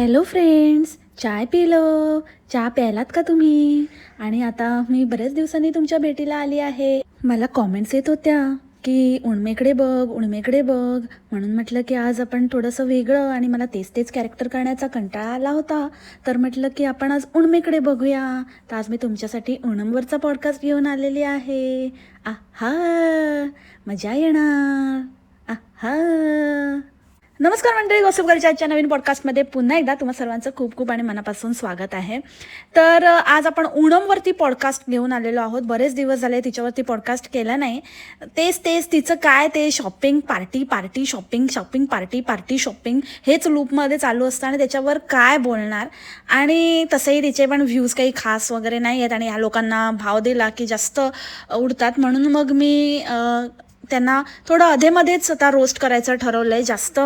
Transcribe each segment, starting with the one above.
Hello friends चाय पिलो. चहा प्यायलात का तुम्ही? आणि आता मी बऱ्याच दिवसांनी तुमच्या भेटीला आली आहे. मला कॉमेंट्स येत होत्या की उणमेकडे बघ उणमेकडे बघ. म्हणून म्हटलं की आज आपण थोडंसं वेगळं आणि मला तेच तेच कॅरेक्टर करण्याचा कंटाळा आला होता. तर म्हटलं की आपण आज उणमेकडे बघूया. तर आज मी तुमच्यासाठी उणमवरचा पॉडकास्ट घेऊन आलेली आहे. आहा! मजा येणार. आहा! नमस्कार मंडळी गोसप गर्लच्या नवीन पॉडकास्टमध्ये पुन्हा एकदा तुम्हा सर्वांचं खूप खूप आणि मनापासून स्वागत आहे. तर आज आपण ओणमवरती पॉडकास्ट घेऊन आलेलो आहोत. बरेच दिवस झाले तिच्यावरती पॉडकास्ट केला नाही. तेच तेच तिचं काय ते shopping party party shopping shopping party party shopping हेच लूपमध्ये चालू असतं आणि त्याच्यावर काय बोलणार? आणि तसंही तिचे पण व्ह्यूज काही खास वगैरे नाही आहेत आणि ह्या लोकांना भाव दिला की जास्त उडतात. म्हणून मग मी त्यांना थोडं अधेमध्येच आता रोस्ट करायचं ठरवलं आहे जास्त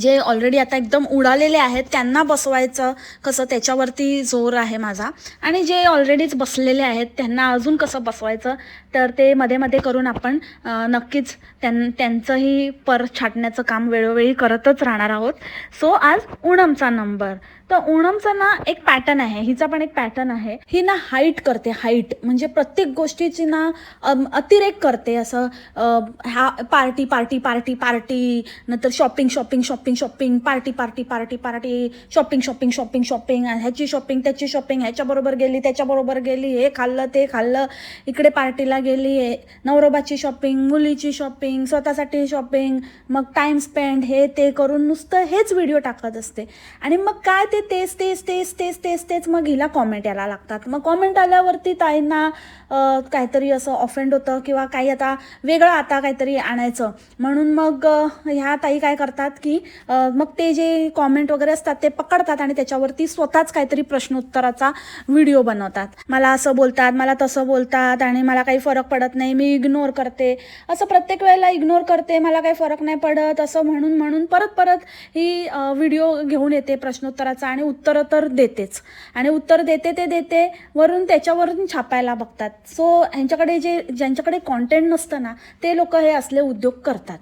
जे ऑलरेडी आता एकदम उडालेले आहेत त्यांना बसवायचं कसं त्याच्यावरती जोर आहे माझा. आणि जे ऑलरेडीच बसलेले आहेत त्यांना अजून कसं बसवायचं तर ते मध्ये मध्ये करून आपण नक्कीच त्यां त्यांचंही पर छाटण्याचं काम वेळोवेळी करतच राहणार आहोत. सो आज ओणमचा नंबर. तर ओणमचा ना एक पॅटर्न आहे हिचा पण एक पॅटर्न आहे. ही ना हाईट करते हाईट म्हणजे प्रत्येक गोष्टीची ना अतिरेक करते असं हा ह्या पार्टी पार्टी पार्टी पार्टी नंतर shopping shopping shopping shopping party party party party shopping shopping shopping shopping ह्याची शॉपिंग त्याची शॉपिंग ह्याच्याबरोबर गेली त्याच्याबरोबर गेली हे खाल्लं ते खाल्लं इकडे पार्टीला गेली आहे. नवरोबाची शॉपिंग मुलीची शॉपिंग स्वतःसाठी शॉपिंग मग टाईम स्पेंड हे ते करून नुसतं हेच व्हिडिओ टाकत असते. आणि मग काय ते तेच तेच तेच तेच तेच तेच मग हिला कॉमेंट यायला लागतात. मग कॉमेंट आल्यावरती ताईंना काहीतरी असं ऑफेंड होतं किंवा काही आता वेगळं आता काहीतरी आणायचं. म्हणून मग ह्या ताई काय करतात की मग ते जे कॉमेंट वगैरे असतात ते पकडतात आणि त्याच्यावरती स्वतःच काहीतरी प्रश्नोत्तराचा व्हिडिओ बनवतात. मला असं बोलतात मला तसं बोलतात आणि मला काही फरक पडत नाही मी इग्नोर करते. असं प्रत्येक वेळेला इग्नोर करते मला काही फरक नाही पडत असं म्हणून म्हणून परत परत ही व्हिडिओ घेऊन येते प्रश्नोत्तराचा आणि उत्तरं तर देतेच. आणि उत्तर देते ते देते वरून त्याच्यावरून छापायला बघतात. सो ह्यांच्याकडे जे ज्यांच्याकडे कॉन्टेंट नसतं ना ते लोक हे असले उद्योग करतात.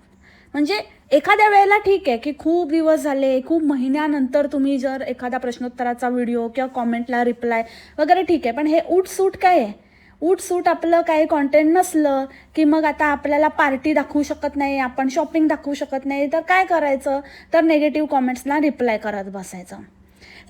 म्हणजे एखाद्या वेळेला ठीक आहे की खूप दिवस झाले खूप महिन्यानंतर तुम्ही जर एखादा प्रश्नोत्तराचा व्हिडिओ किंवा कॉमेंटला रिप्लाय वगैरे ठीक आहे पण हे उठसूट काय आहे? उठसूट आपलं काही कॉन्टेंट नसलं की मग आता आपल्याला पार्टी दाखवू शकत नाही आपण शॉपिंग दाखवू शकत नाही तर काय करायचं? तर नेगेटिव्ह कॉमेंट्सला रिप्लाय करत बसायचं.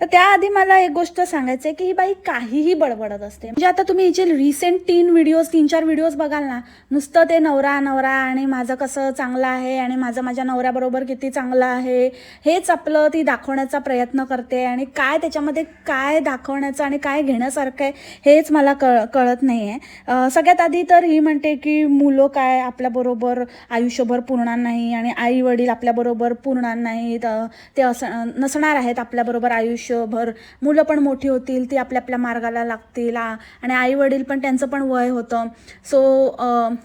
तर त्याआधी मला एक गोष्ट सांगायचं आहे की ही बाई काहीही बडबडत असते. म्हणजे आता तुम्ही हिचे रिसेंट तीन व्हिडिओज तीन चार व्हिडिओज बघाल ना नुसतं ते नवरा नवरा आणि माझं कसं चांगलं आहे आणि माझं माझ्या नवऱ्याबरोबर किती चांगलं आहे हेच आपलं ती दाखवण्याचा प्रयत्न करते आणि काय त्याच्यामध्ये काय दाखवण्याचं आणि काय घेण्यासारखं आहे हेच मला कळ कळत नाही आहे सगळ्यात आधी तर ही म्हणते की मुलं काय आपल्याबरोबर आयुष्यभर पुरणार नाही आणि आई वडील आपल्याबरोबर पुरणार नाहीत ते असं नसणार आहेत आपल्याबरोबर आयुष्य आयुष्यभर मुलं पण मोठी होतील ती आपल्या आपल्या मार्गाला लागतील आणि आई वडील पण त्यांचं पण वय होतं. सो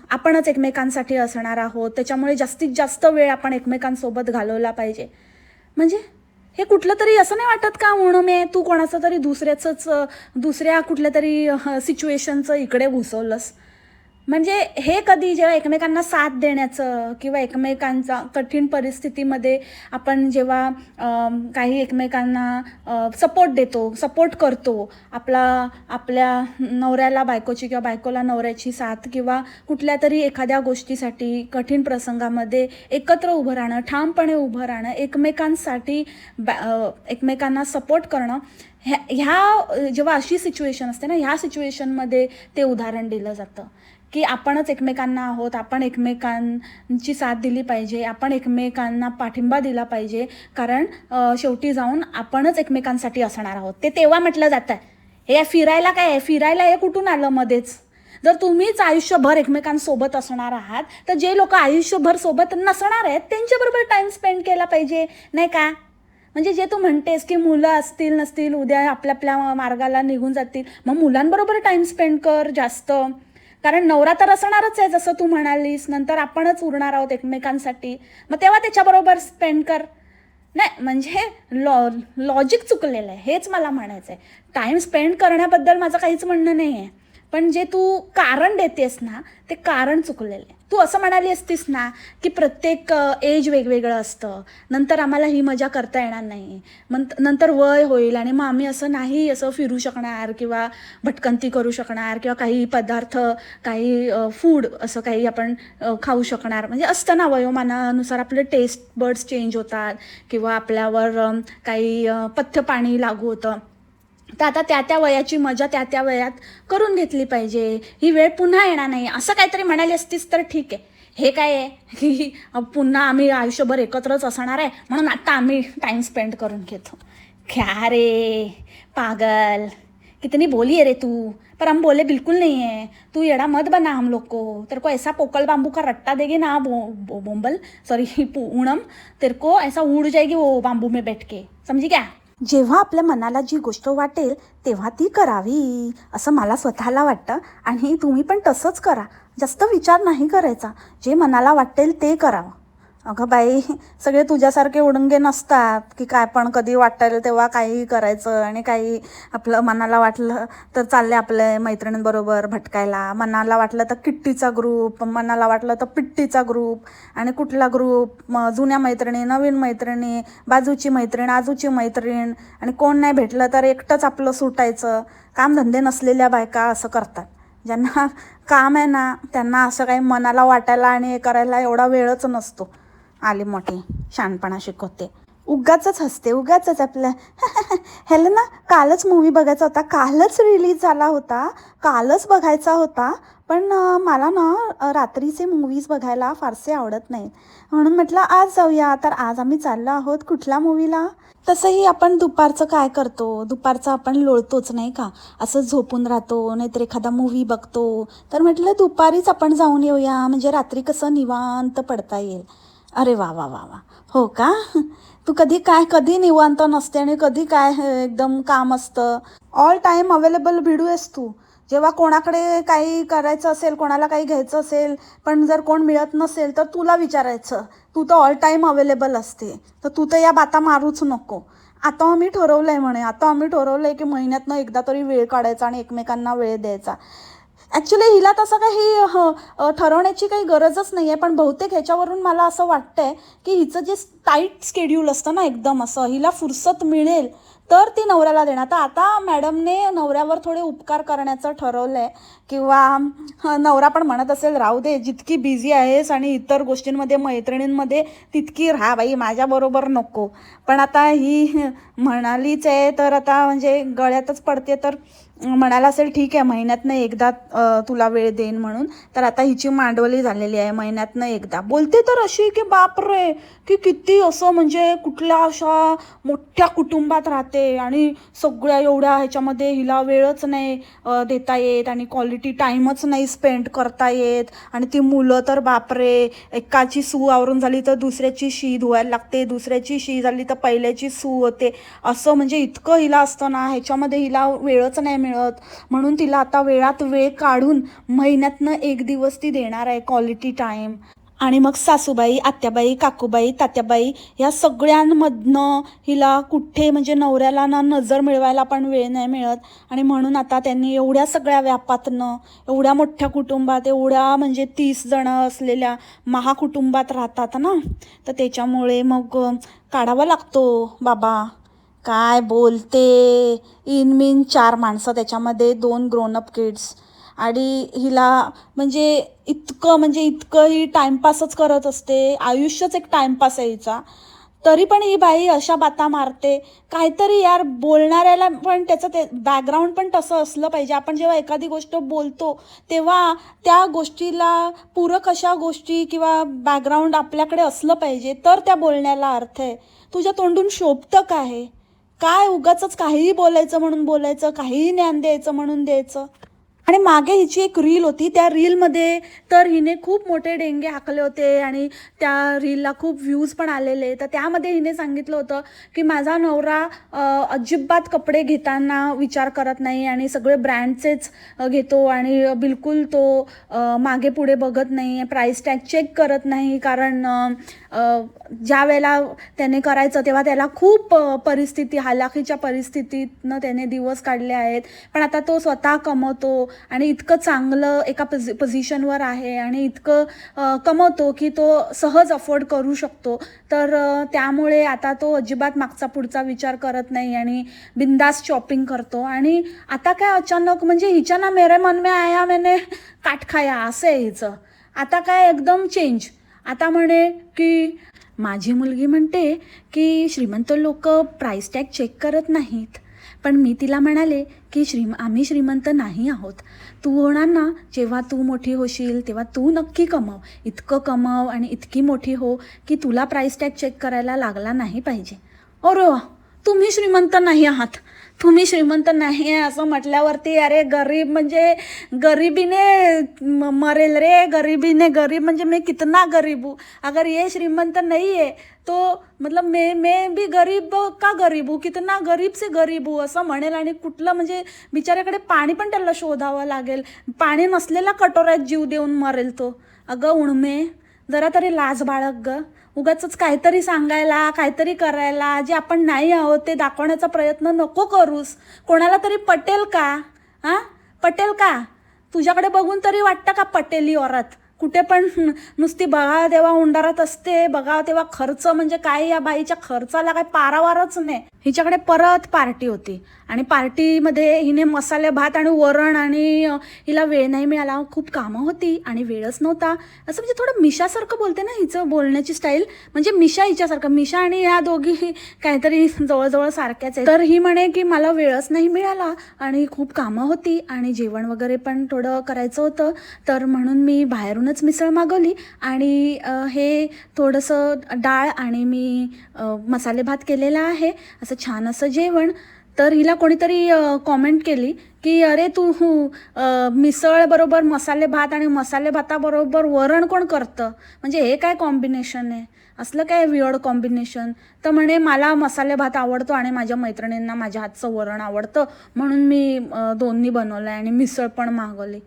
आपणच एकमेकांसाठी असणार आहोत त्याच्यामुळे जास्तीत जास्त वेळ आपण एकमेकांसोबत घालवला पाहिजे. म्हणजे हे कुठलं तरी असं नाही वाटत का म्हणून मी तू कोणाचं तरी दुसऱ्याचंच दुसऱ्या कुठल्या तरी सिच्युएशनचं इकडे घुसवलंस? म्हणजे हे कधी जेव्हा एकमेकांना साथ देण्याचं किंवा एकमेकांचा कठीण परिस्थितीमध्ये आपण जेव्हा काही एकमेकांना सपोर्ट देतो सपोर्ट करतो आपला आपल्या नवऱ्याला बायकोची किंवा बायकोला नवऱ्याची साथ किंवा कुठल्या तरी एखाद्या गोष्टीसाठी कठीण प्रसंगामध्ये एकत्र उभं राहणं ठामपणे उभं राहणं एकमेकांसाठी बॅ- एकमेकांना सपोर्ट करणं ह्या ह्या जेव्हा अशी सिच्युएशन असते ना ह्या सिच्युएशनमध्ये ते उदाहरण दिलं जातं. की आपणच एकमेकांना आहोत आपण एकमेकांची साथ दिली पाहिजे आपण एकमेकांना पाठिंबा दिला पाहिजे. कारण शेवटी जाऊन आपणच एकमेकांसाठी असणार आहोत. ते तेव्हा म्हटलं जातं हे फिरायला काय आहे? फिरायला हे कुठून आलं मध्येच? जर तुम्हीच आयुष्यभर एकमेकांसोबत असणार आहात तर जे लोक आयुष्यभर सोबत नसणार आहेत त्यांच्याबरोबर टाईम स्पेंड केला पाहिजे. नाही का? म्हणजे जे तू म्हणतेस की मुलं असतील नसतील उद्या आपल्या आपल्या मार्गाला निघून जातील मग मुलांबरोबर टाईम स्पेंड कर जास्त. कारण नवरा तर असणारच आहे जसं तू म्हणालीस. नंतर आपणच उरणार आहोत एकमेकांसाठी. मग तेव्हा त्याच्याबरोबर स्पेंड कर. नाही म्हणजे लॉ लॉजिक चुकलेलं आहे. हेच मला म्हणायचं आहे टाईम स्पेंड करण्याबद्दल माझं काहीच म्हणणं नाही आहे पण जे तू कारण देतेस ना ते कारण चुकलेलं. आहे तू असं म्हणाली असतीस ना की प्रत्येक एज वेगवेगळं असतं. नंतर आम्हाला ही मजा करता येणार नाही. नंतर वय होईल आणि मग आम्ही असं नाही असं फिरू शकणार किंवा भटकंती करू शकणार किंवा काही पदार्थ काही फूड असं काही आपण खाऊ शकणार. म्हणजे असतं ना वयोमानानुसार आपले टेस्ट बर्ड्स चेंज होतात किंवा आपल्यावर काही पथ्य पाणी लागू होतं. तर आता त्या त्या वयाची मजा त्या त्या वयात करून घेतली पाहिजे. ही वेळ पुन्हा येणार नाही. असं काहीतरी म्हणाली असतीस तर ठीक आहे. हे काय आहे? की पुन्हा आम्ही आयुष्यभर एकत्रच असणार आहे म्हणून आता आम्ही टाईम स्पेंड करून घेतो. क्या रे? पागल. कितनी बोली है रे तू. पर हम बोले बिल्कुल नहीं है तू एड़ा मत बना हम लोग को. तेरे को ऐसा पोकल बाम्बू का रट्टा देगी ना बो, बो, बोम्बल सॉरी उणम तेरे को ऐसा उड़ जाएगी वो बाम्बू में बैठ के. समझी क्या? जेव्हा आपल्या मनाला जी गोष्ट वाटेल तेव्हा ती करावी असं मला स्वतःला वाटतं. आणि तुम्ही पण तसंच करा. जास्त विचार नाही करायचा. जे मनाला वाटेल ते करावं. अगं बाई सगळे तुझ्यासारखे उडंगे नसतात की काय पण कधी वाटेल तेव्हा काही करायचं आणि काही आपलं मनाला वाटलं तर चालले आपले मैत्रिणींबरोबर भटकायला. मनाला वाटलं तर किट्टीचा ग्रुप मनाला वाटलं तर पिट्टीचा ग्रुप आणि कुठला ग्रुप मग जुन्या मैत्रिणी नवीन मैत्रिणी बाजूची मैत्रीण आजूची मैत्रीण आणि कोण नाही भेटलं तर एकटंच आपलं सुटायचं. कामधंदे नसलेल्या बायका असं करतात. ज्यांना काम आहे ना त्यांना असं काही मनाला वाटायला आणि हे करायला एवढा वेळच नसतो. आली मोठी शहाणपणा शिकवते. उगाच हसते उगाच आपलं. ह्याला ना कालच मूवी बघायचा होता कालच रिलीज झाला होता कालच बघायचा होता पण मला ना रात्रीचे मूवीज बघायला फारसे आवडत नाहीत. म्हणून म्हटलं आज जाऊया. तर आज आम्ही चाललो आहोत कुठल्या मूवीला तसंही आपण दुपारचं काय करतो? दुपारचं आपण लोळतोच नाही का? असं झोपून राहतो नाहीतर एखादा मूवी बघतो. तर म्हटलं दुपारीच आपण जाऊन येऊया. म्हणजे रात्री कसं निवांत पडता येईल. अरे वा वा वा वा. हो का? तू कधी काय कधी निवांत नसते आणि कधी काय एकदम काम असतं. ऑल टाईम अवेलेबल भिडू आहेस तू. जेव्हा कोणाकडे काही करायचं असेल कोणाला काही घ्यायचं असेल पण जर कोण मिळत नसेल तर तुला विचारायचं. तू तर ऑल टाईम अवेलेबल असते. तर तू तर या बाता मारूच नको. आता आम्ही ठरवलं आहे म्हणे. आता आम्ही ठरवलं आहे की महिन्यातनं एकदा तरी वेळ काढायचा आणि एकमेकांना वेळ द्यायचा. ॲक्च्युली हिला तसं काही ठरवण्याची काही गरजच नाही आहे पण बहुतेक ह्याच्यावरून मला असं वाटतंय की हिचं जे टाईट स्केड्यूल असतं ना एकदम असं हिला फुरसत मिळेल तर ती नवऱ्याला देणार. तर आता मॅडमने नवऱ्यावर थोडे उपकार करण्याचं ठरवलं आहे किंवा नवरा पण म्हणत असेल राहू दे जितकी बिझी आहेस आणि इतर गोष्टींमध्ये मैत्रिणींमध्ये तितकी राहा बाई माझ्याबरोबर नको. पण आता ही म्हणालीच आहे तर आता म्हणजे गळ्यातच पडते तर म्हणाला असेल ठीक आहे महिन्यातनं एकदा तुला वेळ देईन म्हणून. तर आता हिची मांडवली झालेली आहे महिन्यातनं एकदा. बोलते तर अशी की बाप रे की किती असं म्हणजे कुठल्या अशा मोठ्या कुटुंबात राहते आणि सगळ्या एवढ्या ह्याच्यामध्ये हिला वेळच नाही देता येत आणि क्वालिटी टाईमच नाही स्पेंड करता येत. आणि ती मुलं तर बापरे एकाची सू आवरून झाली तर दुसऱ्याची शी धुवायला लागते दुसऱ्याची शी झाली तर पहिल्याची सू होते. असं म्हणजे इतकं हिला असतं ना ह्याच्यामध्ये हिला वेळच नाही मिळत. म्हणून तिला आता वेळात वेळ काढून महिन्यातनं एक दिवस ती देणार आहे क्वालिटी टाईम आणि मग सासूबाई आत्याबाई काकूबाई तात्याबाई ह्या सगळ्यांमधनं हिला कुठे म्हणजे नवऱ्याला ना नजर मिळवायला पण वेळ नाही मिळत. आणि म्हणून आता त्यांनी एवढ्या सगळ्या व्यापातनं एवढ्या मोठ्या कुटुंबात एवढ्या म्हणजे तीस जणं असलेल्या महाकुटुंबात राहतात ना तर त्याच्यामुळे मग काढावा लागतो. बाबा काय बोलते? इन मीन चार माणसं त्याच्यामध्ये दोन ग्रोनअप किड्स आणि हिला म्हणजे इतकं म्हणजे इतकं ही टाईमपासच करत असते. आयुष्यच एक टाईमपास आहे हिचा. तरी पण ही बाई अशा बाता मारते. काहीतरी यार बोलणाऱ्याला पण त्याचं ते बॅकग्राऊंड पण तसं असलं पाहिजे. आपण जेव्हा एखादी गोष्ट बोलतो तेव्हा त्या गोष्टीला पूरक अशा गोष्टी किंवा बॅकग्राऊंड आपल्याकडे असलं पाहिजे. तर त्या बोलण्याला अर्थ आहे. तुझ्या तोंडून शोभतं काय काय उगाच काहीही बोलायचं म्हणून बोलायचं काहीही ज्ञान द्यायचं म्हणून द्यायचं. आणि मागे हिची एक रील होती त्या रीलमध्ये तर हिने खूप मोठे डेंगे हाकले होते आणि त्या रीलला खूप व्ह्यूज पण आलेले. तर त्यामध्ये हिने सांगितलं होतं की माझा नवरा अजिबात कपडे घेताना विचार करत नाही आणि सगळे ब्रँडचेच घेतो आणि बिलकुल तो मागे पुढे बघत नाही प्राईस टॅग चेक करत नाही कारण ज्या वेळेला त्याने करायचं तेव्हा त्याला खूप परिस्थिती हालाखीच्या परिस्थितीतनं त्याने दिवस काढले आहेत. पण आता तो स्वतः कमवतो आणि इतकं चांगलं एका पोझि पोझिशनवर आहे आणि इतकं कमवतो की तो सहज अफोर्ड करू शकतो. तर त्यामुळे आता तो अजिबात मागचा पुढचा विचार करत नाही आणि बिंदास शॉपिंग करतो. आणि आता काय अचानक म्हणजे हिच्या ना मेरे मन में आया मैंने काट खाया असं आहे हिचं. आता काय एकदम चेंज. आता म्हणे की माझी मुलगी म्हणते की श्रीमंत लोक प्राईस टॅग चेक करत नाहीत. पण मी तिला म्हणाले की श्रीम आम्ही श्रीमंत नाही आहोत. तू होणार ना जेव्हा तू मोठी होशील तेव्हा तू नक्की कमव. इतकं कमव आणि इतकी मोठी हो की तुला प्राईस टॅग चेक करायला लागला नाही पाहिजे. अरे वा तुम्ही श्रीमंत नाही आहात. तुम्ही श्रीमंत नाही आहे असं म्हटल्यावरती अरे गरीब म्हणजे गरिबीने म- मरेल रे गरिबीने गरीब म्हणजे मैं कितना गरीब हूँ. अगर ये श्रीमंत नहीं है तो मतलब मे मे बी गरीब का गरीब हूँ कितना गरीब से गरीब हूँ असं म्हणेल आणि कुठलं म्हणजे बिचाऱ्याकडे पाणी पण त्याला शोधावं लागेल. पाणी नसलेला कटोऱ्यात जीव देऊन मरेल तो. अगं उणमे जरा तरी लाज बाळग ग. उगाच काहीतरी सांगायला काहीतरी करायला जे आपण नाही आहोत ते दाखवण्याचा प्रयत्न नको करूस. कोणाला तरी पटेल का? हां? पटेल का? तुझ्याकडे बघून तरी वाटतं का पटेली औरत? कुठे पण नुसती बघा तेव्हा उंडारात असते बघा तेव्हा खर्च म्हणजे काय या बाईच्या खर्चाला काय पारावारच नाही. हिच्याकडे परत पार्टी होती आणि पार्टीमध्ये हिने मसाले भात आणि वरण आणि हिला वेळ नाही मिळाला. खूप कामं होती आणि वेळच नव्हता. असं म्हणजे थोडं मिशासारखं बोलते ना हिचं बोलण्याची स्टाईल? म्हणजे मिशा हिच्यासारखं. मिशा आणि ह्या दोघी काहीतरी जवळजवळ सारख्याच आहे तर ही म्हणे की मला वेळच नाही मिळाला आणि खूप कामं होती आणि जेवण वगैरे पण थोडं करायचं होतं. तर म्हणून मी बाहेरून बाहेरूनच मिसळ मागवली आणि हे थोडंसं डाळ आणि मी मसाले भात केलेला आहे. असं छान असं जेवण. तर हिला कोणीतरी कॉमेंट केली की अरे तू मिसळ बरोबर मसाले भात आणि मसाले भाताबरोबर वरण कोण करतं? म्हणजे हे काय कॉम्बिनेशन आहे? असलं काय विअर्ड कॉम्बिनेशन तर म्हणे मला मसाले भात आवडतो आणि माझ्या मैत्रिणींना माझ्या हातचं वरण आवडतं म्हणून मी दोन्ही बनवलं आहे आणि मिसळ पण मागवली.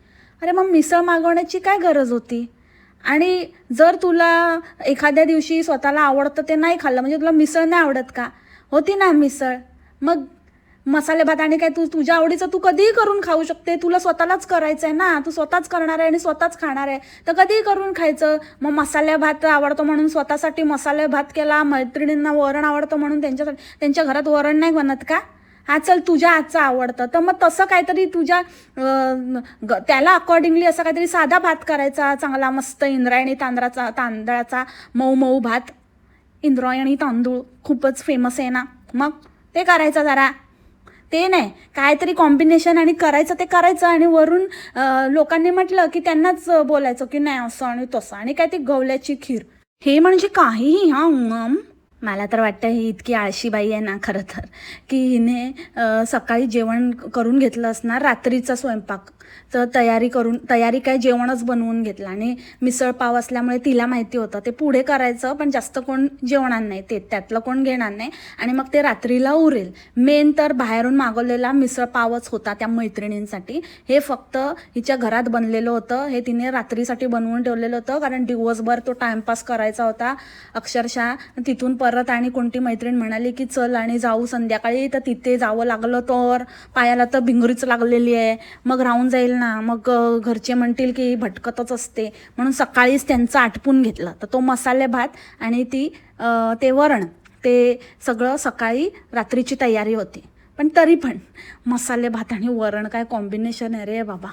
अरे मग मिसळ मागवण्याची काय गरज होती? आणि जर तुला एखाद्या दिवशी स्वतःला आवडतं ते नाही खाल्लं म्हणजे तुला मिसळ नाही आवडत का? होती ना मिसळ. मग मसाले भात आणि काय तू तुझ्या आवडीचं तू कधीही करून खाऊ शकते. तुला स्वतःलाच करायचं आहे ना. तू स्वतःच करणार आहे आणि स्वतःच खाणार आहे. तर कधीही करून खायचं. मग मसाले भात आवडतो म्हणून स्वतःसाठी मसाले भात केला मैत्रिणींना वरण आवडतं म्हणून त्यांच्यासाठी त्यांच्या घरात वरण नाही बनत का? हा चल तुझ्या आजचं आवडतं. तर मग तसं काहीतरी तुझ्या ग- त्याला अकॉर्डिंगली असं काहीतरी साधा भात करायचा चांगला मस्त इंद्रायणी तांदळाचा तांदळाचा मऊ मऊ भात. इंद्रायणी तांदूळ खूपच फेमस आहे ना. मग ते करायचं जरा. ते नाही काहीतरी कॉम्बिनेशन आणि करायचं ते करायचं आणि वरून लोकांनी म्हटलं की त्यांनाच बोलायचं की नाही असं आणि तसं आणि काय ती गवल्याची खीर. हे म्हणजे काहीही हा उम मला तर वाटतं ही इतकी आळशी बाई आहे ना खरं तर की हिने सकाळी जेवण करून घेतलं असणार रात्रीचा स्वयंपाक. तर तयारी करून तयारी काय जेवणच बनवून घेतलं. आणि मिसळ पाव असल्यामुळे तिला माहिती होतं. ते पुढे करायचं पण जास्त कोण जेवणार नाही. ते त्यातलं कोण घेणार नाही. आणि मग ते रात्रीला उरेल. मेन तर बाहेरून मागवलेला मिसळ पावच होता त्या मैत्रिणींसाठी. हे फक्त हिच्या घरात बनलेलं होतं. हे तिने रात्रीसाठी बनवून ठेवलेलं होतं कारण दिवसभर तो टाइमपास करायचा होता. अक्षरशः तिथून परत आणि कोणती मैत्रीण म्हणाली की चल आणि जाऊ संध्याकाळी. तर तिथे जावं लागलं तर पायाला तर भिंगरीच लागलेली आहे. मग राहून जाईल ना मग घरचे म्हणतील की भटकतच असते. म्हणून सकाळीच त्यांचं आटपून घेतलं. तर तो मसाले भात आणि ती ते वरण ते सगळं सकाळी रात्रीची तयारी होती. पण तरी पण मसाले भात आणि वरण काय कॉम्बिनेशन आहे रे बाबा.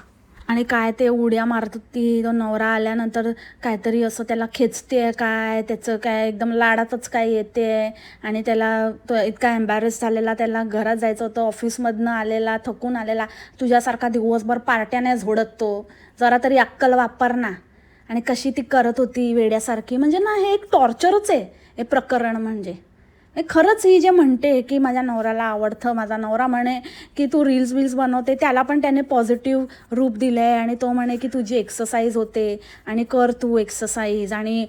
आणि काय ते उड्या मारत होती तो नवरा आल्यानंतर काहीतरी असं त्याला खेचते काय त्याचं काय एकदम लाडातच काय येते. आणि त्याला तो इतका एम्बॅरेस झालेला त्याला घरात जायचं होतं ऑफिसमधनं आलेला थकून आलेला. तुझ्यासारखा दिवसभर पार्ट्या नाही झोडत तो. जरा तरी अक्कल वापर ना. आणि कशी ती करत होती वेड्यासारखी. म्हणजे ना हे एक टॉर्चरच आहे हे प्रकरण म्हणजे. खरंच ही जे म्हणते की माझ्या नवऱ्याला आवडतं माझा नवरा म्हणे की तू रील्स विल्स बनवते त्याला पण त्याने पॉझिटिव्ह रूप दिलं आहे आणि तो म्हणे की तुझी एक्सरसाइज होते आणि कर तू एक्सरसाइज आणि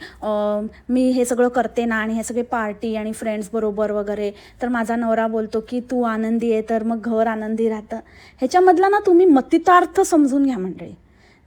मी हे सगळं करते ना आणि हे सगळे पार्टी आणि फ्रेंड्स बरोबर वगैरे. तर माझा नवरा बोलतो की तू आनंदी आहे तर मग घर आनंदी राहतं. ह्याच्यामधला ना तुम्ही मतितार्थ समजून घ्या मंडळी.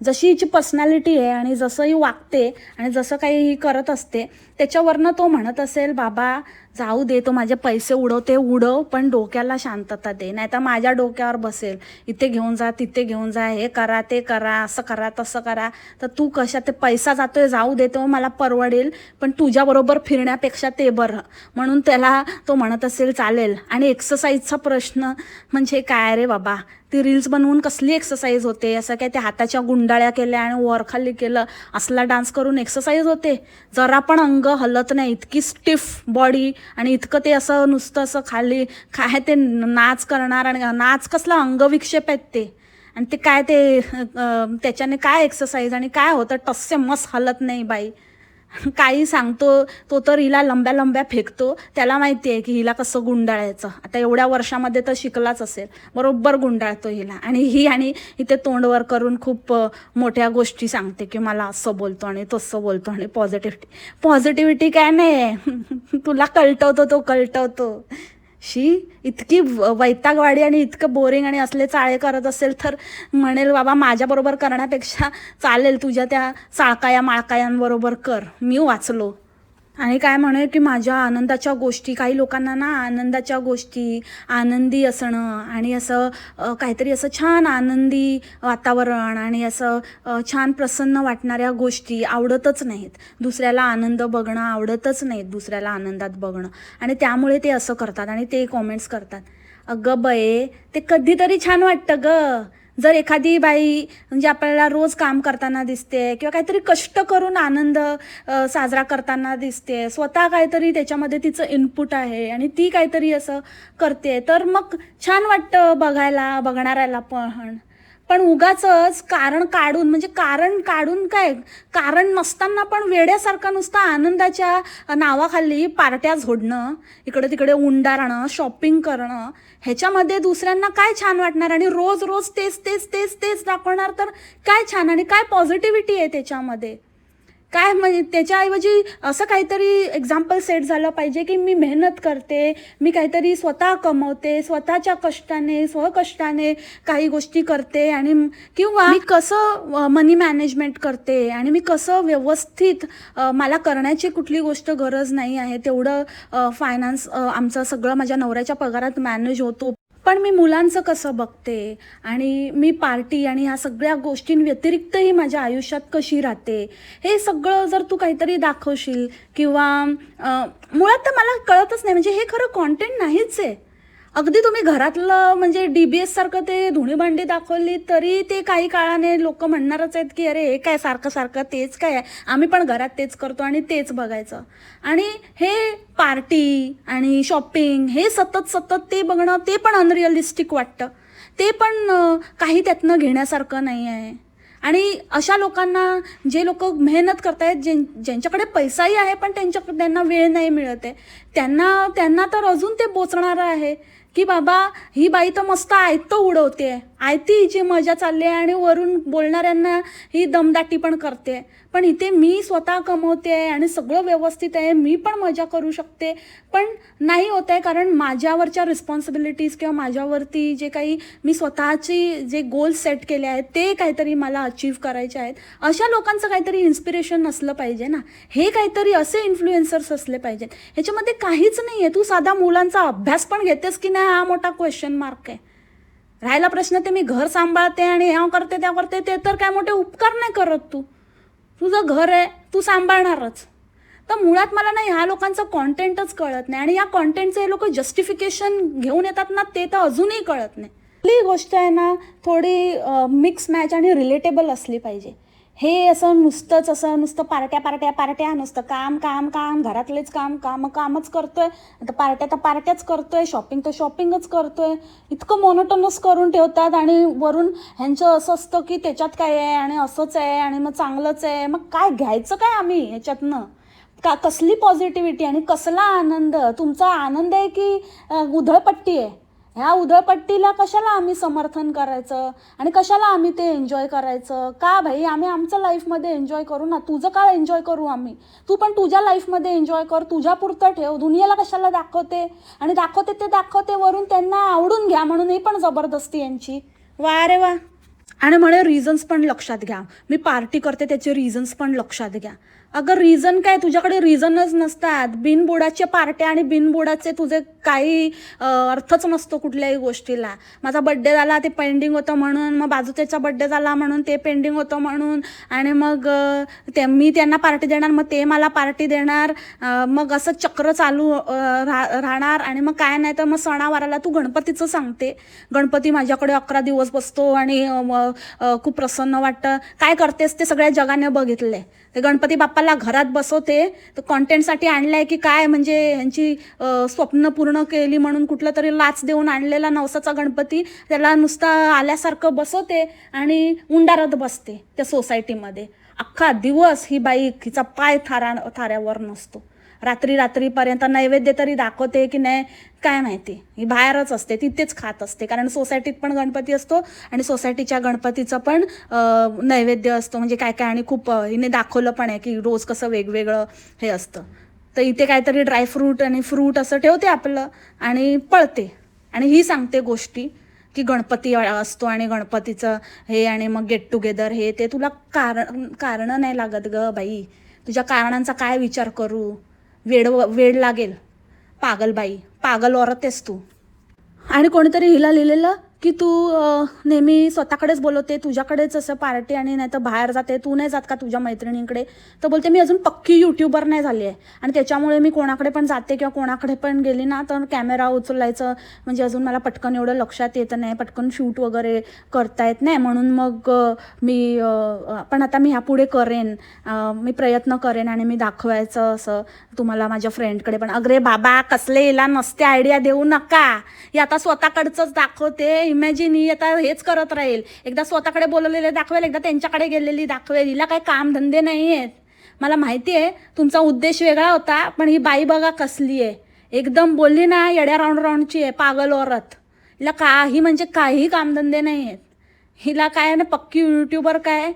जशी हिची पर्सनॅलिटी आहे आणि जसं ही वागते आणि जसं काही ही करत असते त्याच्यावरनं तो म्हणत असेल बाबा जाऊ दे तो माझे पैसे उडवते उडव पण डोक्याला शांतता दे. नाही तर माझ्या डोक्यावर बसेल. इथे घेऊन जा तिथे घेऊन जा हे करा ते करा असं करा तसं करा. तर तू कशा ते पैसा जातोय जाऊ दे तो मला परवडेल पण तुझ्याबरोबर फिरण्यापेक्षा ते बरं. म्हणून त्याला तो म्हणत असेल चालेल. आणि एक्सरसाइजचा प्रश्न म्हणजे काय रे बाबा? ती रील्स बनवून कसली एक्सरसाइज होते? असं काय ते हाताच्या गुंडाळ्या केल्या आणि वरखाली केलं? असला डान्स करून एक्सरसाइज होते? जरा पण अंग हलत नाही. इतकी स्टिफ बॉडी आणि इतकं ते असं नुसतं असं खाली काय ते नाच करणार आणि नाच कसला अंगविक्षेप आहेत ते. आणि ते काय ते त्याच्याने काय एक्सरसाइज आणि काय होतं? टस्से मस हलत नाही बाई. काही सांगतो तो तर हिला लंब्या लंब्या फेकतो. त्याला माहिती आहे की हिला कसं गुंडाळायचं. आता एवढ्या वर्षामध्ये तर शिकलाच असेल. बरोबर गुंडाळतो हिला. आणि ही आणि इथे तोंडवर करून खूप मोठ्या गोष्टी सांगते की मला असं बोलतो आणि तसं बोलतो आणि पॉझिटिव्हिटी पॉझिटिव्हिटी काय नाही तुला कळटवतो तो कळटवतो शी इतकी वैतागवाडी आणि इतकं बोरिंग आणि असले चाळे करत असेल तर म्हणेल बाबा माझ्याबरोबर करण्यापेक्षा चालेल तुझ्या त्या साळकाया माळकायांबरोबर कर. मी वाचलो. आणि काय म्हणे की माझ्या आनंदाच्या गोष्टी काही लोकांना ना आनंदाच्या गोष्टी आनंदी असणं आणि असं काहीतरी असं छान आनंदी वातावरण आणि असं छान प्रसन्न वाटणाऱ्या गोष्टी आवडतच नाहीत. दुसऱ्याला आनंद बघणं आवडतच नाहीत दुसऱ्याला आनंदात बघणं. आणि त्यामुळे ते असं करतात आणि ते कॉमेंट्स करतात. अगं बये ते कधीतरी छान वाटतं ग. जर एखादी बाई म्हणजे आपल्याला रोज काम करताना दिसते किंवा काहीतरी कष्ट करून आनंद साजरा करताना दिसते स्वतः काहीतरी त्याच्यामध्ये तिचं इनपुट आहे आणि ती काहीतरी असं करते तर मग छान वाटतं बघायला बघणाऱ्याला पण. पण उगाच कारण काढून म्हणजे कारण काढून काय? कारण नसताना पण वेड्यासारखा नुसता आनंदाच्या नावाखाली पार्ट्या झोडणं इकडे तिकडे उंडारणं शॉपिंग करणं ह्याच्यामध्ये दुसऱ्यांना काय छान वाटणार? आणि रोज रोज तेच तेच तेच तेच दाखवणार तर काय छान? आणि काय पॉझिटिव्हिटी आहे त्याच्यामध्ये? काय म्हणजे त्याच्याऐवजी असं काहीतरी एक्झाम्पल सेट झालं पाहिजे की मी मेहनत करते मी काहीतरी स्वतः कमवते स्वतःच्या कष्टाने स्वकष्टाने काही गोष्टी करते आणि किंवा मी कसं मनी मॅनेजमेंट करते आणि मी कसं व्यवस्थित मला करण्याची कुठली गोष्ट गरज नाही आहे तेवढं फायनान्स आमचं सगळं माझ्या नवऱ्याच्या पगारात मॅनेज होतो. पण मी मुलांचं कसं बघते आणि मी पार्टी आणि ह्या सगळ्या गोष्टींव्यतिरिक्तही माझ्या आयुष्यात कशी राहते हे सगळं जर तू काहीतरी दाखवशील किंवा मुळात तर मला कळतच नाही. म्हणजे हे खरं कॉन्टेंट नाहीच आहे. अगदी तुम्ही घरातलं म्हणजे डी बी एससारखं ते धुणी भांडी दाखवली तरी ते काही काळाने लोक म्हणणारच आहेत की अरे हे काय सारखं सारखं तेच काय आहे? आम्ही पण घरात तेच करतो आणि तेच बघायचं. आणि हे पार्टी आणि शॉपिंग हे सतत सतत ते बघणं ते पण अनरिअलिस्टिक वाटतं. ते पण काही त्यातनं घेण्यासारखं नाही आहे. आणि अशा लोकांना जे लोक मेहनत करतायत ज्यां ज्यांच्याकडे पैसाही आहे पण त्यांच्याकडे त्यांना वेळ नाही मिळत आहे. त्यांना त्यांना तर अजून ते बोचणारं आहे. की बाबा ही बाई तर मस्त आयतं उडवते. आयती हिची मजा चालली आहे आणि वरून बोलणाऱ्यांना ही दमदाटी पण करते. पण इथे मी स्वतः कमवते आहे आणि सगळं व्यवस्थित आहे मी पण मजा करू शकते. पण नाही होत आहे कारण माझ्यावरच्या रिस्पॉन्सिबिलिटीज किंवा माझ्यावरती जे काही मी स्वतःची जे गोल सेट केले आहेत ते काहीतरी मला अचीव करायचे आहेत. अशा लोकांचं काहीतरी इन्स्पिरेशन असलं पाहिजे ना. हे काहीतरी असे इन्फ्लुएन्सर्स असले पाहिजेत. ह्याच्यामध्ये काहीच नाही आहे तू साधा मुलांचा अभ्यास पण घेतेस की नाही हा मोठा क्वेश्चन मार्क आहे. राहिला प्रश्न ते मी घर सांभाळते आणि ह्या करते त्या करते ते तर काय मोठे उपकार नाही करत तू. तुझं घर आहे तू सांभाळणारच. तर मुळात मला ना ह्या लोकांचं कॉन्टेंटच कळत नाही आणि या कॉन्टेंटचे हे लोक जस्टिफिकेशन घेऊन येतात ना ते तर अजूनही कळत नाही. आपली गोष्ट आहे ना थोडी मिक्स मॅच आणि रिलेटेबल असली पाहिजे. हे असं नुसतंच असं नुसतं पार्ट्या पार्ट्या पार्ट्या नुसतं काम काम काम घरातलेच काम काम कामच करतोय. आता पार्ट्या तर पार्ट्याच करतोय शॉपिंग तर शॉपिंगच करतोय. इतकं मोनोटोनस करून ठेवतात आणि वरून ह्यांचं असं असतं की त्याच्यात काय आहे आणि असंच आहे आणि मग चांगलंच आहे. मग काय घ्यायचं काय आम्ही ह्याच्यातनं? का कसली पॉझिटिव्हिटी आणि कसला आनंद? तुमचा आनंद आहे की उधळपट्टी आहे? ह्या उधळपट्टीला कशाला आम्ही समर्थन करायचं? आणि कशाला आम्ही ते एन्जॉय करायचं? का भाई आम्ही आमच्या लाईफमध्ये एन्जॉय करू ना? तुझं का एन्जॉय करू आम्ही? तू पण तुझ्या लाईफमध्ये एन्जॉय कर तुझ्या पुरतं ठेव. दुनियाला कशाला दाखवते? आणि दाखवते ते दाखवते वरून त्यांना आवडून घ्या म्हणून ही पण जबरदस्ती यांची. वा रे वा. आणि म्हणे रिझन्स पण लक्षात घ्या. मी पार्टी करते त्याचे रिझन्स पण लक्षात घ्या. अगं रिझन काय? तुझ्याकडे रिझनच नसतात. बिनबुडाचे पार्ट्या आणि बिनबुडाचे तुझे काही अर्थच नसतो कुठल्याही गोष्टीला. माझा बड्डे झाला ते पेंडिंग होतं म्हणून मग बाजूच्याचा बड्डे झाला म्हणून ते पेंडिंग होतं म्हणून आणि मग ते मी त्यांना पार्टी देणार मग ते मला पार्टी देणार मग असं चक्र चालू रा राहणार आणि मग काय नाही तर मग सणावाराला तू गणपतीचं सांगते. गणपती माझ्याकडे अकरा दिवस बसतो आणि खूप प्रसन्न वाटतं. काय करतेस ते सगळ्या जगाने बघितले ते गणपती बाप्पा बाप्पाला घरात बसवते तर कॉन्टेंटसाठी आणलंय की काय? म्हणजे यांची स्वप्न पूर्ण केली म्हणून कुठलं तरी लाच देऊन आणलेला नवसाचा गणपती त्याला नुसता आल्यासारखं बसवते आणि उंडारत बसते त्या सोसायटीमध्ये अख्खा दिवस ही बाई हिचा पाय थारा थाऱ्यावर नसतो. रात्री रात्रीपर्यंत नैवेद्य तरी दाखवते की नाही काय माहिती. ही बाहेरच असते तिथेच खात असते. कारण सोसायटीत पण गणपती असतो आणि सोसायटीच्या गणपतीचं पण नैवेद्य असतो. म्हणजे काय काय आणि खूप हिने दाखवलं पण आहे की रोज कसं वेगवेगळं हे असतं. तर इथे काहीतरी ड्रायफ्रूट आणि फ्रूट असं ठेवते आपलं आणि पळते. आणि ही सांगते गोष्टी की गणपती असतो आणि गणपतीचं हे आणि मग गेट टुगेदर हे ते तुला कारण कारणं नाही लागत ग बाई. तुझ्या कारणांचा काय विचार करू? वेड वेड लागेल. पागल बाई पागल औरत आहेस तू. आणि कोणीतरी हिला लिहिलेलं की तू नेहमी स्वतःकडेच बोलवते तुझ्याकडेच असं पार्टी आणि नाही तर बाहेर जाते तू नाही जात का तुझ्या मैत्रिणींकडे? तर बोलते मी अजून पक्की यूट्यूबर नाही झाली आहे. आणि त्याच्यामुळे मी कोणाकडे पण जाते किंवा कोणाकडे पण गेली ना तर कॅमेरा उचलायचं म्हणजे अजून मला पटकन एवढं लक्षात येतं नाही पटकन शूट वगैरे करता येत नाही. म्हणून मग मी पण आता मी ह्यापुढे करेन मी प्रयत्न करेन आणि मी दाखवायचं असं तुम्हाला माझ्या फ्रेंडकडे पण. अगरे बाबा कसले हिला नसते आयडिया देऊ नका. ही आता स्वतःकडचंच दाखवते. इमॅजिन ही आता हेच करत राहील. एकदा स्वतःकडे बोलवलेले दाखवेल एकदा त्यांच्याकडे गेलेली दाखवेल. हिला काही कामधंदे नाही आहेत मला माहिती आहे तुमचा उद्देश वेगळा होता पण ही बाई बघा कसली आहे. एकदम बोलली ना येड्या राऊंड राऊंडची आहे पागल औरत. हिला काही म्हणजे काही कामधंदे नाही आहेत हिला काय ना पक्की यूट्यूबर काय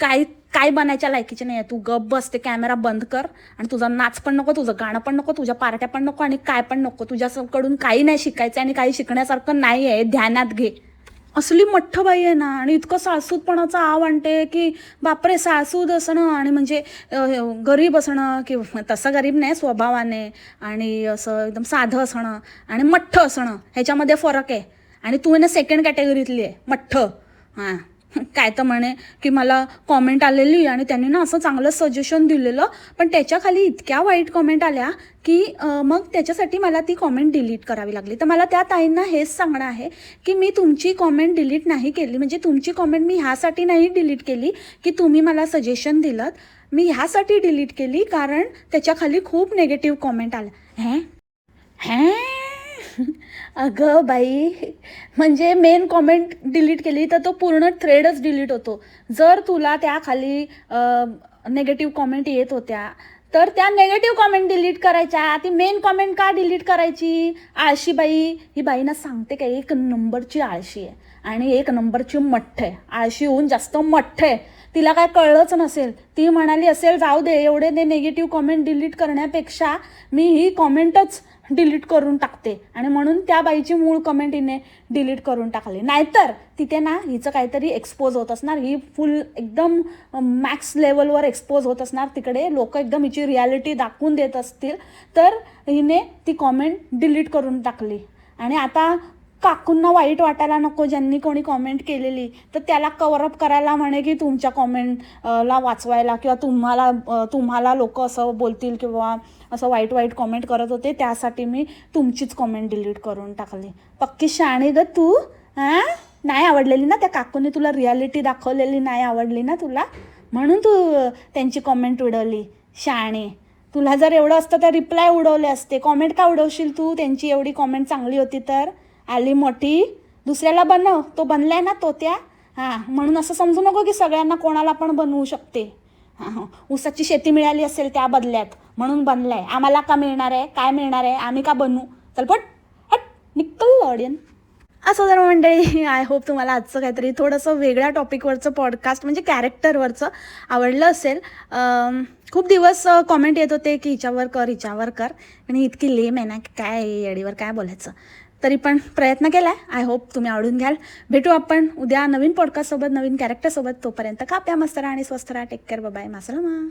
काही काय बनायच्या लायकीचे नाही आहे तू गप बस ते कॅमेरा बंद कर आणि तुझा नाच पण नको तुझं गाणं पण नको तुझ्या पार्ट्या पण नको आणि काय पण नको. तुझ्याकडून काही नाही शिकायचं आणि काही शिकण्यासारखं नाही आहे ध्यानात घे. असली मठ्ठ बाई आहे ना आणि इतकं सासूदपणाचा आव आणते की बापरे सासूद असणं आणि म्हणजे गरीब असणं की तसं गरीब नाही स्वभावाने आणि असं एकदम साधं असणं आणि मठ्ठ असणं ह्याच्यामध्ये फरक आहे. आणि तू ना सेकंड कॅटेगरीतली आहे मठ्ठ. हां. काय तर म्हणे की मला कॉमेंट आलेली आणि त्यांनी ना असं चांगलं सजेशन दिलेलं. पण त्याच्याखाली इतक्या वाईट कॉमेंट आल्या की मग त्याच्यासाठी मला ती कॉमेंट डिलीट करावी लागली. तर मला त्या ताईंना हेच सांगणं आहे की मी तुमची कॉमेंट डिलीट नाही केली. म्हणजे तुमची कॉमेंट मी ह्यासाठी नाही डिलीट केली की तुम्ही मला सजेशन दिलं मी ह्यासाठी डिलीट केली कारण त्याच्याखाली खूप नेगेटिव्ह कॉमेंट आला हॅ? हॅ? अगं बाई म्हणजे मेन कॉमेंट डिलीट केली तर तो पूर्ण थ्रेडच डिलीट होतो. जर तुला त्याखाली नेगेटिव्ह कॉमेंट येत होत्या तर त्या नेगेटिव्ह कॉमेंट डिलीट करायच्या. ती मेन कॉमेंट का डिलीट करायची? आळशी बाई ही बाईना सांगते का एक नंबरची आळशी आहे आणि एक नंबरची मठ्ठ आहे. आळशी होऊन जास्त मठ्ठ आहे. तिला काय कळलंच नसेल. ती म्हणाली असेल जाऊ दे एवढे ते नेगेटिव्ह कॉमेंट डिलीट करण्यापेक्षा मी ही कॉमेंटच डिलीट करून टाकते. आणि म्हणून त्या बाईची मूळ कमेंट हिने डिलीट करून टाकली. नाहीतर तिथे ना हिचं काहीतरी एक्सपोज होत असणार. ही फुल एकदम मॅक्स लेवलवर एक्सपोज होत असणार. तिकडे लोक एकदम हिची रियालिटी दाखवून देत असतील. तर हिने ती कॉमेंट डिलीट करून टाकली. आणि आता काकूंना वाईट वाटायला नको ज्यांनी कोणी कॉमेंट केलेली. तर त्याला कवरअप करायला म्हणे की तुमच्या कॉमेंट ला वाचवायला किंवा तुम्हाला तुम्हाला लोक असं बोलतील किंवा असं वाईट वाईट कॉमेंट करत होते त्यासाठी मी तुमचीच कॉमेंट डिलीट करून टाकली. पक्की शाणी ग तू? हां नाही आवडलेली ना त्या काकूने तुला रियालिटी दाखवलेली नाही आवडली ना तुला? म्हणून तू त्यांची कॉमेंट उडवली. शाणे तुला जर एवढं असतं तर रिप्लाय उडवले असते. कॉमेंट का उडवशील तू? त्यांची एवढी कॉमेंट चांगली होती तर? आली मोठी. दुसऱ्याला बनव. तो बनलाय ना तो त्या. हां म्हणून असं समजू नको की सगळ्यांना कोणाला पण बनवू शकते. हां हो. ऊसाची शेती मिळाली असेल त्या बदल्यात म्हणून बनलाय. आम्हाला का मिळणार आहे? काय मिळणार आहे? आम्ही का बनू? चल पट हट. निकल ऑडियन असं जर मंडळी आय होप तुम्हाला आजचं काहीतरी थोडंसं वेगळ्या टॉपिकवरचं पॉडकास्ट म्हणजे कॅरेक्टरवरचं आवडलं असेल. खूप दिवस कॉमेंट येत होते की हिच्यावर कर हिच्यावर कर. आणि इतकी लेम आहे ना काय येडीवर काय बोलायचं? तरी पण प्रयत्न केला आहे आय होप तुम्ही आवडून घ्याल. भेटू आपण उद्या नवीन पॉडकास्टसोबत नवीन कॅरेक्टरसोबत तोपर्यंत काप्या मस्त राहा आणि स्वस्त राहा. Take care bye मासलमा